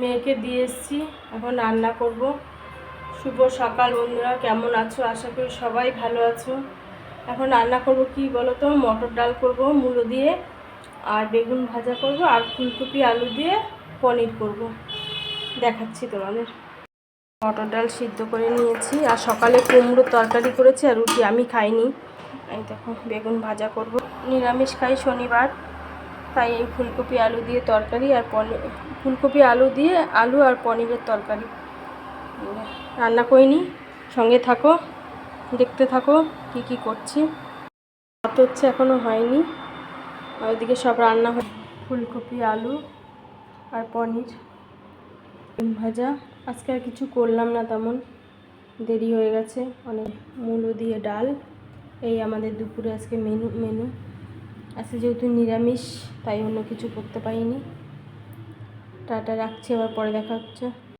মেয়েকে দিয়ে এসেছি। এখন রান্না করব। শুভ সকাল বন্ধুরা, কেমন আছো? আশা করি সবাই ভালো আছো। এখন রান্না করব কি বলো তো মটর ডাল করব, মূলো দিয়ে, আর বেগুন ভাজা করব, আর ফুলকপি, আলু দিয়ে পনির করব। দেখাচ্ছি তোমাদের। মটর ডাল সিদ্ধ করে নিয়েছি, আর সকালে কুমড়োর তরকারি করেছি, আর রুটি আমি খাইনি। এই দেখো, বেগুন ভাজা করব। নিরামিষ খাই শনিবার। তাই এই ফুলকপি আলু দিয়ে তরকারি আর পনির ফুলকপি আলু দিয়ে আলু আর পনিরের তরকারি। রান্না করিনি সঙ্গে থাকো, দেখতে থাকো কি কি করছি। ভাত হচ্ছে এখনও হয়নি ওইদিকে সব রান্না হয় ফুলকপি আলু আর পনির। ভাজা। আজকে আর কিছু করলাম না তেমন, দেরি হয়ে গেছে। অনেক মুলো দিয়ে ডাল, এই আমাদের দুপুরে আজকে মেনু মেনু। আজকে যেহেতু নিরামিষ তাই অন্য কিছু করতে পারিনি। টাটা রাখছি আবার পরে দেখা হচ্ছে।